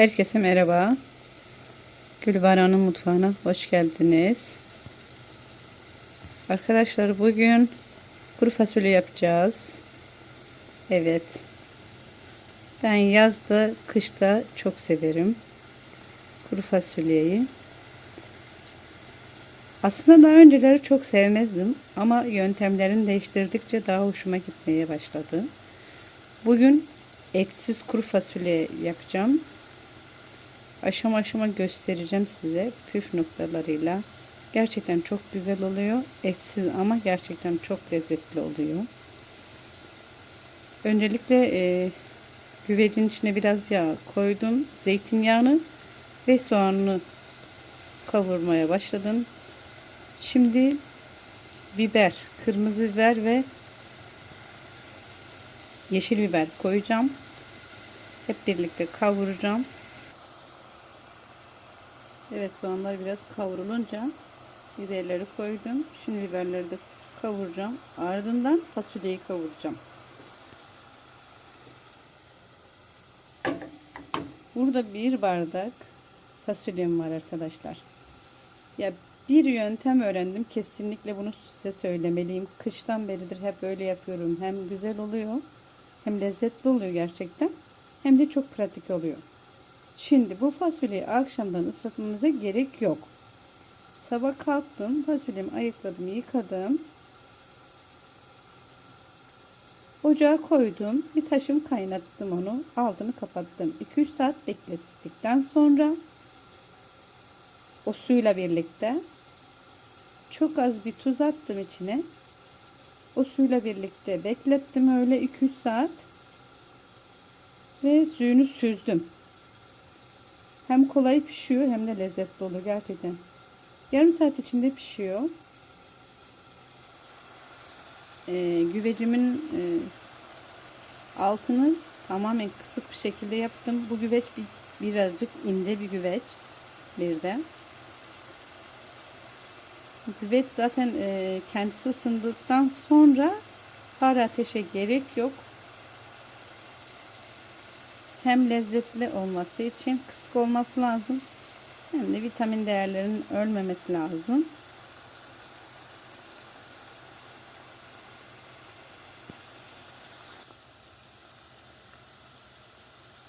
Herkese merhaba. Gülbaran'ın mutfağına hoş geldiniz. Arkadaşlar bugün kuru fasulye yapacağız. Evet. Ben yazda, kışta çok severim kuru fasulyeyi. Aslında daha önceleri çok sevmezdim ama yöntemlerini değiştirdikçe daha hoşuma gitmeye başladı. Bugün etsiz kuru fasulye yapacağım. Aşama aşama göstereceğim size püf noktalarıyla. Gerçekten çok güzel oluyor. Etsiz ama gerçekten çok lezzetli oluyor. Öncelikle e, güvecin içine biraz yağ koydum. Zeytinyağını ve soğanını kavurmaya başladım. Şimdi biber, kırmızı biber ve yeşil biber koyacağım. Hep birlikte kavuracağım. Evet soğanlar biraz kavrulunca biberleri koydum. Şimdi biberleri de kavuracağım. Ardından fasulyeyi kavuracağım. Burada bir bardak fasulyem var arkadaşlar. Ya bir yöntem öğrendim. Kesinlikle bunu size söylemeliyim. Kıştan beridir hep böyle yapıyorum. Hem güzel oluyor hem lezzetli oluyor gerçekten. Hem de çok pratik oluyor. Şimdi bu fasulyeyi akşamdan ıslatmamıza gerek yok. Sabah kalktım, fasulyemi ayıkladım, yıkadım. Ocağa koydum. Bir taşım kaynattım onu. Altını kapattım. 2-3 saat beklettikten sonra o suyla birlikte çok az bir tuz attım içine. O suyla birlikte beklettim öyle 2-3 saat. Ve suyunu süzdüm. Hem kolay pişiyor hem de lezzetli oluyor gerçekten. Yarım saat içinde pişiyor. Ee, güvecimin e, altını tamamen kısık bir şekilde yaptım. Bu güveç bir, birazcık ince bir güveç. Bir de. Güveç zaten e, kendisi ısındıktan sonra har ateşe gerek yok hem lezzetli olması için kısık olması lazım hem de vitamin değerlerinin ölmemesi lazım.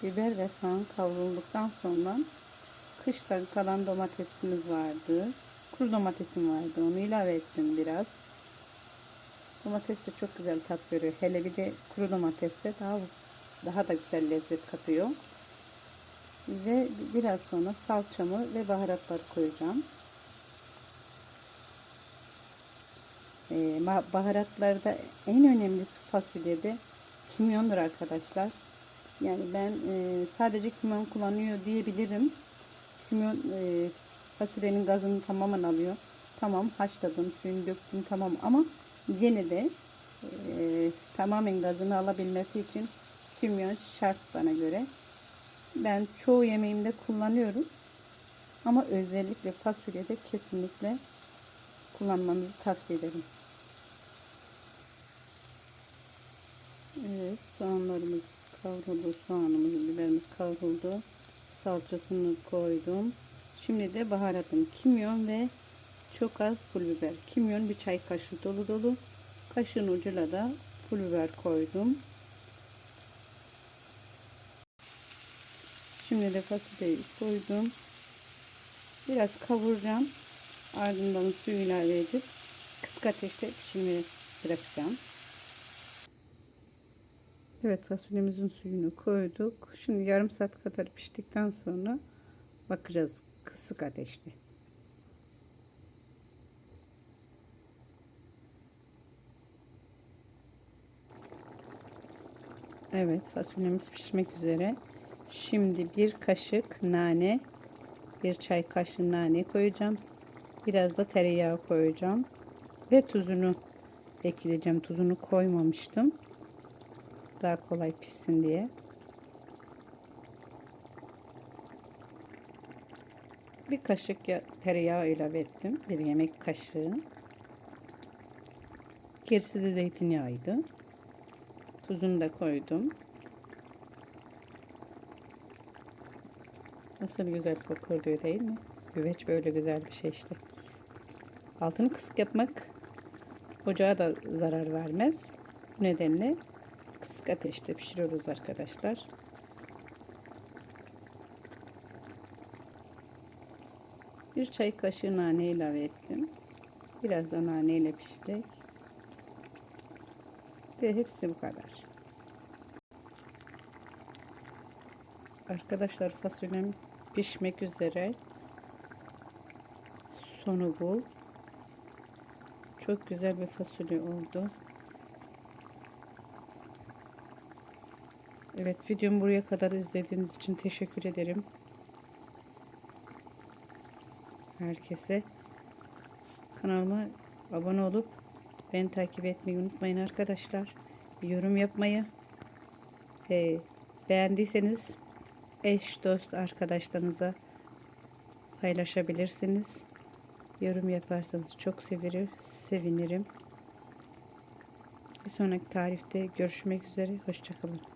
Biber ve soğan kavrulduktan sonra kıştan kalan domatesimiz vardı. Kuru domatesim vardı. Onu ilave ettim biraz. Domates de çok güzel tat veriyor. Hele bir de kuru domatesle daha daha da güzel lezzet katıyor. Ve biraz sonra salçamı ve baharatları koyacağım. Ee, baharatlarda en önemlisi fasulyede kimyondur arkadaşlar. Yani ben e, sadece kimyon kullanıyor diyebilirim. Kimyon e, fasulyenin gazını tamamen alıyor. Tamam haşladım, suyunu döktüm tamam ama yine de e, tamamen gazını alabilmesi için kimyon şart bana göre. Ben çoğu yemeğimde kullanıyorum. Ama özellikle fasulyede kesinlikle kullanmanızı tavsiye ederim. Evet soğanlarımız kavruldu. Soğanımız, biberimiz kavruldu. Salçasını koydum. Şimdi de baharatım kimyon ve çok az pul biber. Kimyon bir çay kaşığı dolu dolu. Kaşığın ucuyla da pul biber koydum. Şimdi de fasulyeyi koydum. Biraz kavuracağım. Ardından suyu ilave edip kısık ateşte pişirmeye bırakacağım. Evet fasulyemizin suyunu koyduk. Şimdi yarım saat kadar piştikten sonra bakacağız kısık ateşte. Evet fasulyemiz pişmek üzere. Şimdi bir kaşık nane, bir çay kaşığı nane koyacağım. Biraz da tereyağı koyacağım. Ve tuzunu ekleyeceğim. Tuzunu koymamıştım. Daha kolay pişsin diye. Bir kaşık tereyağı ilave ettim. Bir yemek kaşığı. Gerisi de zeytinyağıydı. Tuzunu da koydum. Nasıl güzel fokurduyor değil mi? Güveç böyle güzel bir şey işte. Altını kısık yapmak ocağa da zarar vermez. Bu nedenle kısık ateşte pişiriyoruz arkadaşlar. Bir çay kaşığı nane ilave ettim. Biraz da nane ile pişecek. Ve hepsi bu kadar. Arkadaşlar fasulyem pişmek üzere. Sonu bu. Çok güzel bir fasulye oldu. Evet videomu buraya kadar izlediğiniz için teşekkür ederim. Herkese kanalıma abone olup beni takip etmeyi unutmayın arkadaşlar. Yorum yapmayı ve beğendiyseniz eş, dost, arkadaşlarınıza paylaşabilirsiniz. Yorum yaparsanız çok sevinirim. sevinirim. Bir sonraki tarifte görüşmek üzere. Hoşçakalın.